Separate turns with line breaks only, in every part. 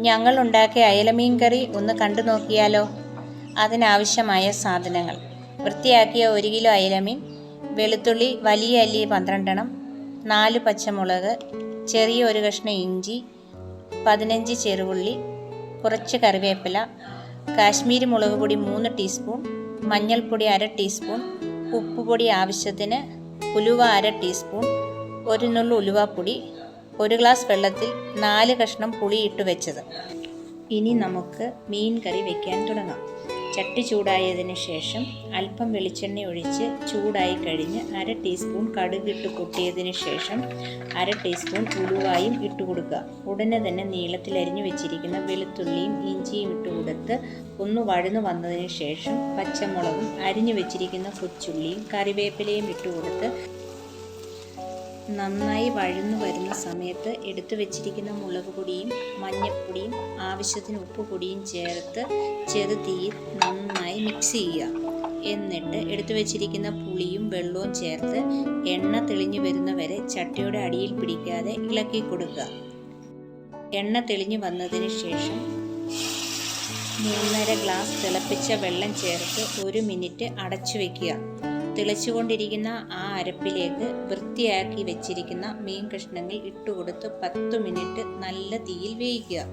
ഞങ്ങൾ ഉണ്ടാക്കിയ അയലമീൻ കറി ഒന്ന് കണ്ടു നോക്കിയാലോ? അതിനാവശ്യമായ സാധനങ്ങൾ. വൃത്തിയാക്കിയ ഒരു കിലോ അയലമീൻ വെളുത്തുള്ളി വലിയ അല്ലി പന്ത്രണ്ടെണ്ണം നാല് പച്ചമുളക് ചെറിയ ഒരു കഷ്ണം ഇഞ്ചി പതിനഞ്ച് ചെറുപുള്ളി കുറച്ച് കറിവേപ്പില കാശ്മീരി മുളക് പൊടി മൂന്ന് ടീസ്പൂൺ മഞ്ഞൾപ്പൊടി അര ടീസ്പൂൺ ഉപ്പുപൊടി ആവശ്യത്തിന് ഉലുവ അര ടീസ്പൂൺ ഒരു നുള്ളു ഉലുവാപ്പൊടി ഒരു ഗ്ലാസ് വെള്ളത്തിൽ നാല് കഷ്ണം പുളിയിട്ട് വെച്ചത്. ഇനി നമുക്ക് മീൻ കറി വെക്കാൻ തുടങ്ങാം. ചട്ടി ചൂടായതിനു ശേഷം അല്പം വെളിച്ചെണ്ണ ഒഴിച്ച് ചൂടായി കഴിഞ്ഞ് അര ടീസ്പൂൺ കടുകിട്ട് കൊട്ടിയതിന് ശേഷം അര ടീസ്പൂൺ ഉലുവായും ഇട്ട് കൊടുക്കുക. ഉടനെ തന്നെ നീളത്തിൽ അരിഞ്ഞു വെച്ചിരിക്കുന്ന വെളുത്തുള്ളിയും ഇഞ്ചിയും ഇട്ട് കൊടുത്ത് ഒന്ന് വഴന്നു വന്നതിന് ശേഷം പച്ചമുളകും അരിഞ്ഞു വെച്ചിരിക്കുന്ന കൊച്ചുള്ളിയും കറിവേപ്പിലയും ഇട്ട് കൊടുത്ത് നന്നായി വഴന്നു വരുന്ന സമയത്ത് എടുത്തു വെച്ചിരിക്കുന്ന മുളക് പൊടിയും മഞ്ഞൾപ്പൊടിയും ആവശ്യത്തിന് ഉപ്പ് പൊടിയും ചേർത്ത് ചെറു തീയിൽ നന്നായി മിക്സ് ചെയ്യുക. എന്നിട്ട് എടുത്തു വെച്ചിരിക്കുന്ന പുളിയും വെള്ളവും ചേർത്ത് എണ്ണ തെളിഞ്ഞു വരുന്നവരെ ചട്ടിയുടെ അടിയിൽ പിടിക്കാതെ ഇളക്കി കൊടുക്കുക. എണ്ണ തെളിഞ്ഞു വന്നതിന് ശേഷം മൂന്നര ഗ്ലാസ് തിളപ്പിച്ച വെള്ളം ചേർത്ത് ഒരു മിനിറ്റ് അടച്ചു വയ്ക്കുക തിളച്ചുകൊണ്ടിരിക്കുന്ന ആ അരപ്പിലേക്ക് വൃത്തിയാക്കി വെച്ചിരിക്കുന്ന മീൻ കഷ്ണങ്ങൾ ഇട്ടുകൊടുത്ത് പത്ത് മിനിറ്റ് നല്ല തീയിൽ വേവിക്കുക.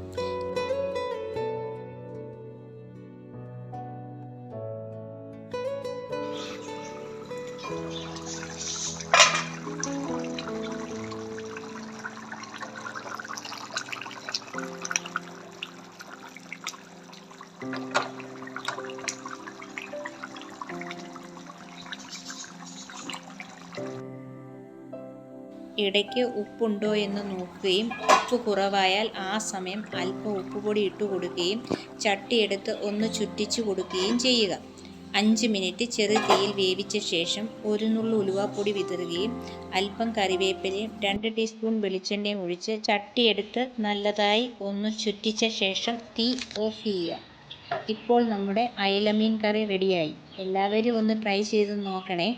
ഇടയ്ക്ക് ഉപ്പുണ്ടോ എന്ന് നോക്കുകയും ഉപ്പ് കുറവായാൽ ആ സമയം അല്പം ഉപ്പുപൊടി ഇട്ട് കൊടുക്കുകയും ചട്ടിയെടുത്ത് ഒന്ന് ചുറ്റിച്ചു കൊടുക്കുകയും ചെയ്യുക. അഞ്ച് മിനിറ്റ് ചെറു തീയിൽ വേവിച്ച ശേഷം ഒരു നുള്ളു ഉലുവാപ്പൊടി വിതറുകയും അല്പം കറിവേപ്പിലയും രണ്ട് ടീസ്പൂൺ വെളിച്ചെണ്ണയും ഒഴിച്ച് ചട്ടിയെടുത്ത് നല്ലതായി ഒന്ന് ചുറ്റിച്ച ശേഷം തീ ഓഫ് ചെയ്യുക. ഇപ്പോൾ നമ്മുടെ അയലമീൻ കറി റെഡിയായി എല്ലാവരും ഒന്ന് ട്രൈ ചെയ്ത് നോക്കണേ.